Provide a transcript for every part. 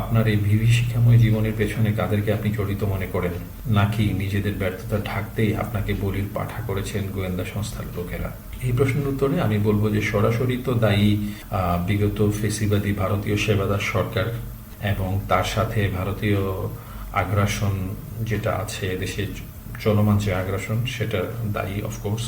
আপনার এই বিভীষিকাময় জীবনের পেছনে কাদেরকে আপনি জড়িত মনে করেন? নাকি নিজেদের ব্যর্থতা ঢাকতেই আপনাকে বলির পাঠা করেছেন গোয়েন্দা সংস্থার লোকেরা? এই প্রশ্নের উত্তরে আমি বলব যে সরাসরি তো দায়ী বিগত ফেসিবাদী ভারতীয় সেবাদার সরকার এবং তার সাথে ভারতীয় আগ্রাসন যেটা আছে, দেশে চলমান যে আগ্রাসন সেটা দায়ী অফকোর্স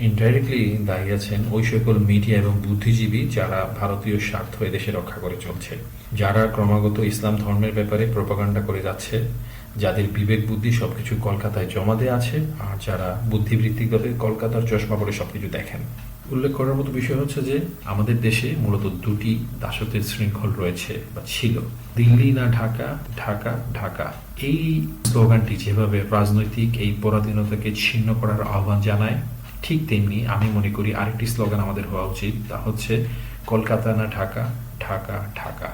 ইনডাইরেক্টলি দায়ী আছেন ওই সকল মিডিয়া এবং বুদ্ধিজীবী যারা ভারতীয় স্বার্থ এদেশে রক্ষা করে চলছে। যারা ক্রমাগত ইসলাম ধর্মের ব্যাপারে প্রপাগান্ডা করে যাচ্ছে, যাদের বিবেক বুদ্ধি সবকিছু কলকাতায় জমা দেওয়া আছে, আর যারা বুদ্ধিবৃত্তিকভাবে কলকাতার চশমা পরে সবকিছু দেখেন। উল্লেখ করার মতো বিষয় হচ্ছে যে, আমাদের দেশে মূলত দুটি দাসত্বের শৃঙ্খল রয়েছে বা ছিল। দিল্লি না ঢাকা ঢাকা ঢাকা। এই স্লোগানটি যেভাবে রাজনৈতিক এই পরাধীনতাকে ছিন্ন করার আহ্বান জানায় ঠিক তেমনি আমি মনে করি আরেকটি স্লোগান আমাদের হওয়া উচিত, তা হচ্ছে কলকাতা না ঢাকা ঢাকা ঢাকা।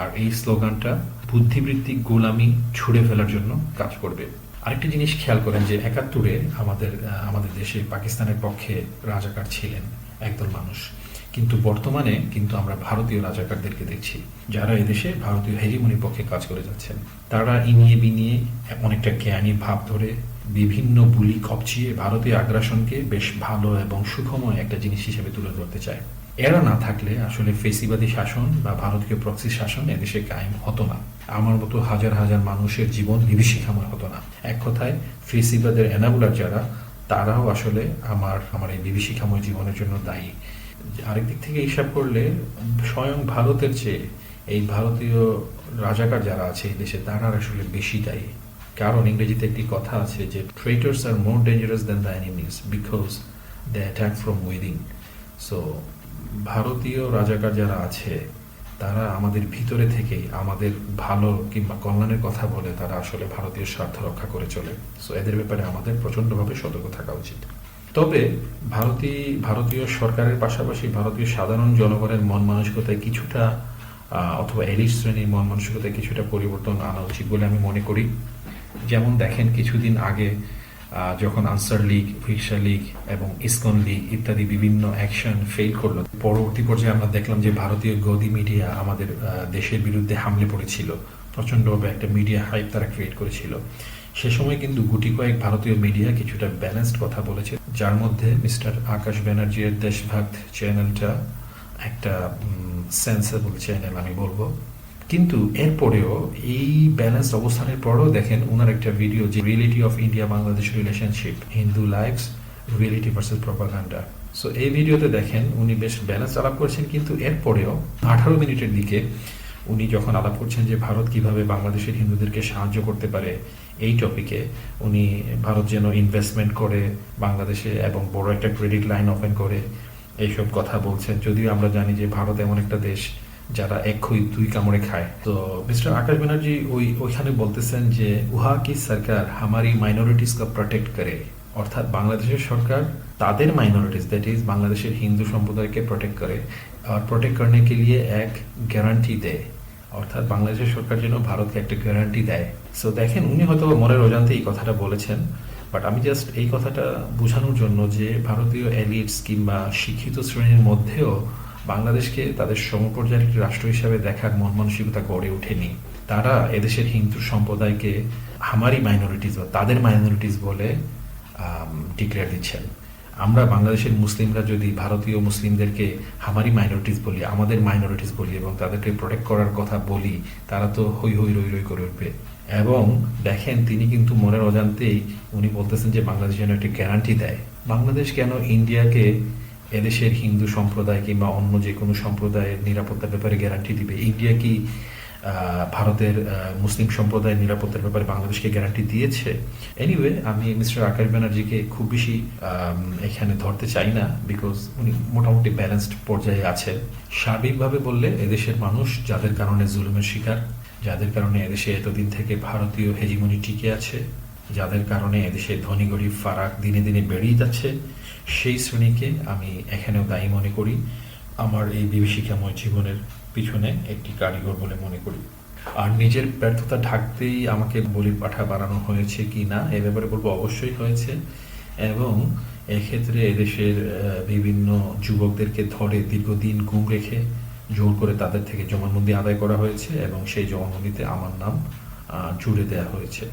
আর এই স্লোগানটা বুদ্ধিবৃত্তিক গোলামি ছুড়ে ফেলার জন্য কাজ করবে। আরেকটি জিনিস খেয়াল করেন যে একাত্তরে আমাদের আমাদের দেশে পাকিস্তানের পক্ষে রাজাকার ছিলেন একদল মানুষ। কিন্তু বর্তমানে কিন্তু আমরা ভারতীয় রাজাকারদেরকে দেখছি, যারা এদেশে ভারতীয় হেজিমনির পক্ষে কাজ করে যাচ্ছেন। তারা ইনিয়ে বিনিয়ে অনেকটা জ্ঞানী ভাব ধরে বিভিন্ন বুলি কপচিয়ে ভারতীয় আগ্রাসনকে বেশ ভালো এবং সুখময় একটা জিনিস হিসেবে তুলে ধরতে চায়। এরা না থাকলে আসলে ফেসিবাদী শাসন বা ভারতীয় প্রক্সি শাসন এদেশে কায়েম হতো না। আমার মতো হাজার হাজার মানুষের জীবন বিভীষিকাময় হতো না। এক কথায়, ফেসিবাদের এনাবুলার যারা, তারাও আসলে আমার আমার এই বিভীষিকাময় জীবনের জন্য দায়ী। আরেক দিক থেকে হিসাব করলে, স্বয়ং ভারতের চেয়ে এই ভারতীয় রাজাকার যারা আছে এই দেশে, তারা আসলে বেশি দায়ী। কারণ ইংরেজিতে একটি কথা আছে যে traitors are more dangerous than the enemies because they attack from within so ভারতীয় রাজাকার যারা আছে, তারা আমাদের ভিতরে থেকেই আমাদের ভালো কিংবা কল্যাণের কথা বলে তারা আসলে ভারতীয় স্বার্থ রক্ষা করে চলে। সো এদের ব্যাপারে আমাদের প্রচণ্ডভাবে সতর্ক থাকা উচিত। তবে ভারতীয় ভারতীয় সরকারের পাশাপাশি ভারতীয় সাধারণ জনগণের মন মানসিকতায় কিছুটা অথবা এলিট শ্রেণির মন মানসিকতায় কিছুটা পরিবর্তন আনা উচিত বলে আমি মনে করি। যেমন দেখেন কিছুদিন আগে যখন আনসার লীগ ভিকসা লীগ এবং ইসকন লীগ ইত্যাদি বিভিন্ন অ্যাকশন ফেল করল, পরবর্তী পর্যায়ে আমরা দেখলাম যে ভারতীয় গদি মিডিয়া আমাদের দেশের বিরুদ্ধে হামলে পড়েছিল। প্রচণ্ডভাবে একটা মিডিয়া হাইপ তারা ক্রিয়েট করেছিল। সে সময় কিন্তু গুটি কয়েক ভারতীয় মিডিয়া কিছুটা ব্যালেন্সড কথা বলেছে, যার মধ্যে মিস্টার আকাশ ব্যানার্জির দেশভক্ত চ্যানেলটা একটা সেন্সেবল চ্যানেল আমি বলব। কিন্তু এরপরেও এই ব্যালেন্স অবস্থানের পরেও দেখেন ওনার একটা ভিডিও যে reality of India Bangladesh relationship Hindu life's reality versus propaganda so এই ভিডিওতে দেখেন উনি বেশ ব্যালেন্স আলাপ করছেন, কিন্তু এরপরেও আঠারো মিনিটের দিকে উনি যখন আলাপ করছেন যে ভারত কীভাবে বাংলাদেশের হিন্দুদেরকে সাহায্য করতে পারে এই টপিকে উনি ভারত যেন ইনভেস্টমেন্ট করে বাংলাদেশে এবং বড় একটা ক্রেডিট লাইন ওপেন করে, এইসব কথা বলছেন। যদিও আমরা জানি যে ভারত এমন একটা দেশ যারা এক খুই দুই কামড়ে খায়। তো মিস্টার আকাশ ব্যানার্জি ওই, ওইখানে বলতেছেন যে, উহা কি সরকার হামারি মাইনরিটিস কা প্রোটেক্ট করে? অর্থাৎ বাংলাদেশের সরকার তাদের মাইনরিটিস দ্যাট ইজ বাংলাদেশের হিন্দু সম্প্রদায়কে প্রোটেক্ট করে আর প্রোটেক্ট করনে কে লিয়ে এক গ্যারান্টি দেয়। অর্থাৎ বাংলাদেশের সরকার যেন ভারতকে একটা গ্যারান্টি দেয়। সো দেখেন, উনি হয়তো মনের অজান্তে এই কথাটা বলেছেন বাট আমি জাস্ট এই কথাটা বোঝানোর জন্য যে ভারতীয় এলিটস কিংবা শিক্ষিত শ্রেণির মধ্যেও বাংলাদেশকে তাদের সমপর্যায়ের একটি রাষ্ট্র হিসাবে দেখার মন মানসিকতা গড়ে ওঠেনি। তারা এদেশের হিন্দু সম্প্রদায়কে আমারই মাইনরিটিস বা তাদের মাইনরিটিস বলে ডিক্লেয়ার দিচ্ছেন। আমরা বাংলাদেশের মুসলিমরা যদি ভারতীয় মুসলিমদেরকে হামারি মাইনরিটিস বলি, আমাদের মাইনরিটিস বলি এবং তাদেরকে প্রোটেক্ট করার কথা বলি, তারা তো হই হই রই রই করে উঠবে। এবং দেখেন, তিনি কিন্তু মনের অজান্তেই উনি বলতেছেন যে বাংলাদেশ যেন একটি গ্যারান্টি দেয়। বাংলাদেশ কেন ইন্ডিয়াকে এদেশের হিন্দু সম্প্রদায় কিংবা অন্য যে কোনো সম্প্রদায়ের নিরাপত্তার ব্যাপারে গ্যারান্টি দিবে। ইন্ডিয়া কি ভারতের মুসলিম সম্প্রদায়ের নিরাপত্তার ব্যাপারে বাংলাদেশকে গ্যারান্টি দিয়েছে? এনিওয়ে আমি মিস্টার আকাশ ব্যানার্জিকে খুব বেশি এখানে ধরতে চাই না বিকজ উনি মোটামুটি ব্যালেন্সড পর্যায়ে আছেন। সার্বিকভাবে বললে এদেশের মানুষ যাদের কারণে জুলুমের শিকার, যাদের কারণে এদেশে এতদিন থেকে ভারতীয় হেজিমনি টিকে আছে যাদের কারণে এদেশে ধনী গরিব ফারাক দিনে দিনে বেড়েই যাচ্ছে, সেই শ্রেণীকে আমি এখানেও দায়ী মনে করি। আমার এই বিভীষিকাময় জীবনের পিছনে একটি কারিগর বলে মনে করি। আর নিজের ব্যর্থতা ঢাকতেই আমাকে বলির পাঠা বানানো হয়েছে কি না, এ ব্যাপারে বলব অবশ্যই হয়েছে। এবং এক্ষেত্রে এদেশের বিভিন্ন যুবকদেরকে ধরে দীর্ঘদিন গুম রেখে জোর করে তাদের থেকে জবানবন্দি আদায় করা হয়েছে এবং সেই জবানবন্দিতে আমার নাম জুড়ে দেওয়া হয়েছে।